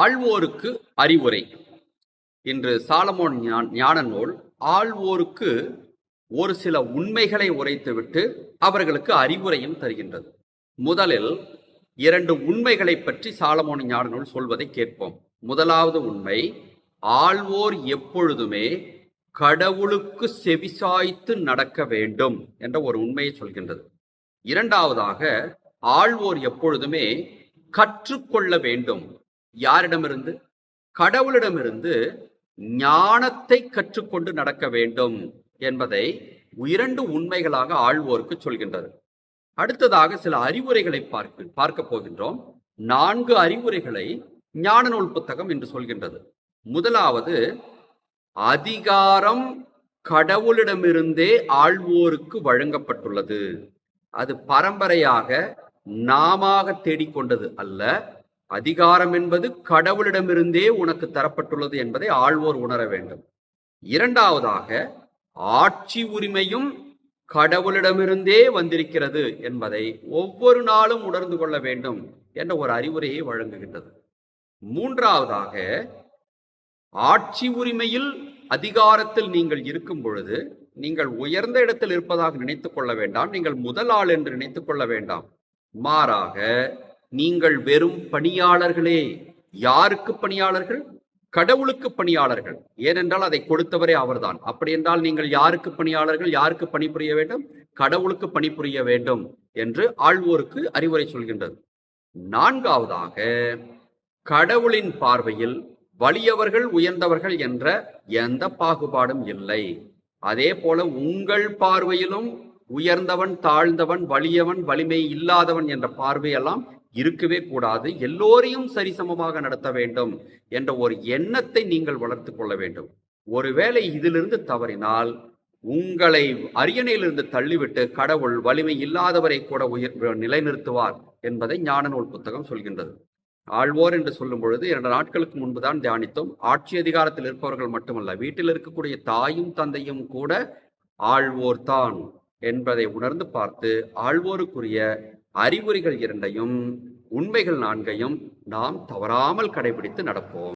ஆழ்வோருக்கு அறிவுரை. இன்று சாலமோன் ஞான நூல் ஆழ்வோருக்கு ஒரு சில உண்மைகளை உரைத்துவிட்டு அவர்களுக்கு அறிவுரையும் தருகின்றது. முதலில் இரண்டு உண்மைகளை பற்றி சாலமோன் ஞான நூல் சொல்வதை கேட்போம். முதலாவது உண்மை ஆழ்வோர் எப்பொழுதுமே கடவுளுக்கு செவிசாய்த்து நடக்க வேண்டும் என்ற ஒரு உண்மையை சொல்கின்றது. இரண்டாவதாக ஆழ்வோர் எப்பொழுதுமே கற்றுக்கொள்ள வேண்டும் யாரிடமிருந்து? கடவுளிடமிருந்து ஞானத்தை கற்றுக்கொண்டு நடக்க வேண்டும் என்பதை இரண்டு உண்மைகளாக ஆள்வோருக்கு சொல்கின்றது. அடுத்ததாக சில அறிவுரைகளை பார்க்க பார்க்க போகின்றோம். நான்கு அறிவுரைகளை ஞான நூல் புத்தகம் என்று சொல்கின்றது. முதலாவது அதிகாரம் கடவுளிடமிருந்தே ஆள்வோருக்கு வழங்கப்பட்டுள்ளது. அது பரம்பரையாக நாமாக தேடிக்கொண்டது அல்ல அதிகாரம் என்பது கடவுளிடமிருந்தே உனக்கு தரப்பட்டுள்ளது என்பதை ஆள்வோர் உணர வேண்டும். இரண்டாவதாக ஆட்சி உரிமையும் கடவுளிடமிருந்தே வந்திருக்கிறது என்பதை ஒவ்வொரு நாளும் உணர்ந்து கொள்ள வேண்டும் என்ற ஒரு அறிவுரையை வழங்குகின்றது. மூன்றாவதாக ஆட்சி உரிமையில் அதிகாரத்தில் நீங்கள் இருக்கும் பொழுது நீங்கள் உயர்ந்த இடத்தில் இருப்பதாக நினைத்துக் கொள்ள வேண்டாம். நீங்கள் முதல் ஆள் என்று நினைத்துக் கொள்ள வேண்டாம். மாறாக நீங்கள் வெறும் பணியாளர்களே. யாருக்கு பணியாளர்கள்? கடவுளுக்கு பணியாளர்கள். ஏனென்றால் அதை கொடுத்தவரே அவர்தான். அப்படி என்றால் நீங்கள் யாருக்கு பணியாளர்கள்? யாருக்கு பணிபுரிய வேண்டும்? கடவுளுக்கு பணிபுரிய வேண்டும் என்று ஆழ்வோருக்கு அறிவுரை சொல்கின்றது. நான்காவதாக கடவுளின் பார்வையில் வலியவர்கள் உயர்ந்தவர்கள் என்ற எந்த பாகுபாடும் இல்லை. அதே போல உங்கள் பார்வையிலும் உயர்ந்தவன் தாழ்ந்தவன் வலியவன் வலிமை இல்லாதவன் என்ற பார்வையெல்லாம் இருக்கவே கூடாது எல்லோரையும் சரிசமமாக நடத்த வேண்டும் என்ற ஒரு எண்ணத்தை நீங்கள் வளர்த்து கொள்ள வேண்டும். ஒருவேளை இதிலிருந்து தவறினால் உங்களை அரியணையிலிருந்து தள்ளிவிட்டு கடவுள் வலிமை இல்லாதவரை கூட உயர் நிலைநிறுத்துவார் என்பதை ஞான நூல் புத்தகம் சொல்கின்றது. ஆழ்வோர் என்று சொல்லும் பொழுது இரண்டு நாட்களுக்கு முன்புதான் தியானித்தோம். ஆட்சி அதிகாரத்தில் இருப்பவர்கள் மட்டுமல்ல வீட்டில் இருக்கக்கூடிய தாயும் தந்தையும் கூட ஆழ்வோர் தான் என்பதை உணர்ந்து பார்த்து ஆழ்வோருக்குரிய அறிகுறிகள் இரண்டையும் உண்மைகள் நான்கையும் நாம் தவறாமல் கடைபிடித்து நடப்போம்.